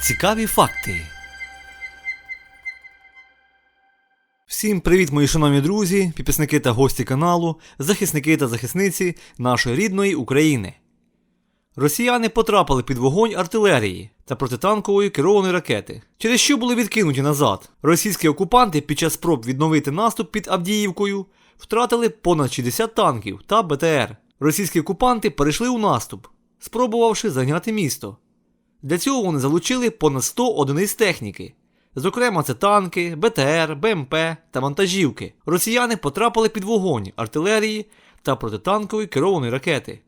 Цікаві факти. Всім привіт, мої шановні друзі, підписники та гості каналу, захисники та захисниці нашої рідної України. Росіяни потрапили під вогонь артилерії та протитанкової керованої ракети, через що були відкинуті назад. Російські окупанти під час спроб відновити наступ під Авдіївкою втратили понад 60 танків та БТР. Російські окупанти перейшли у наступ, спробувавши зайняти місто. Для цього вони залучили понад 100 одиниць техніки. Зокрема, це танки, БТР, БМП та вантажівки. Росіяни потрапили під вогонь артилерії та протитанкової керованої ракети,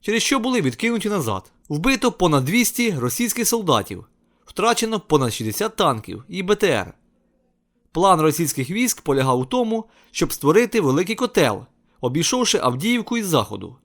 через що були відкинуті назад. Вбито понад 200 російських солдатів, втрачено понад 60 танків і БТР. План російських військ полягав у тому, щоб створити великий котел, обійшовши Авдіївку із заходу.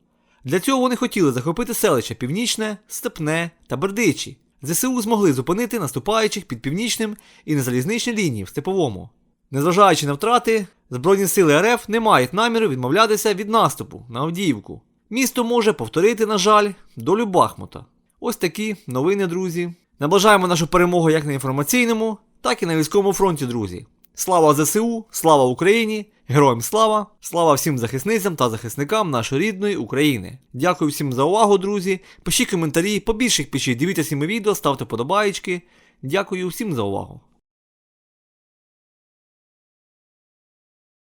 Для цього вони хотіли захопити селища Північне, Степне та Бердичі. ЗСУ змогли зупинити наступаючих під північним і на залізничній лінії в Степовому. Незважаючи на втрати, Збройні сили РФ не мають наміру відмовлятися від наступу на Авдіївку. Місто може повторити, на жаль, долю Бахмута. Ось такі новини, друзі. Наближаємо нашу перемогу як на інформаційному, так і на військовому фронті, друзі. Слава ЗСУ, слава Україні, героям слава, слава всім захисницям та захисникам нашої рідної України. Дякую всім за увагу, друзі. Пишіть коментарі, побільше їх пишіть, дивіться всі мої відео, ставте подобаєчки. Дякую всім за увагу.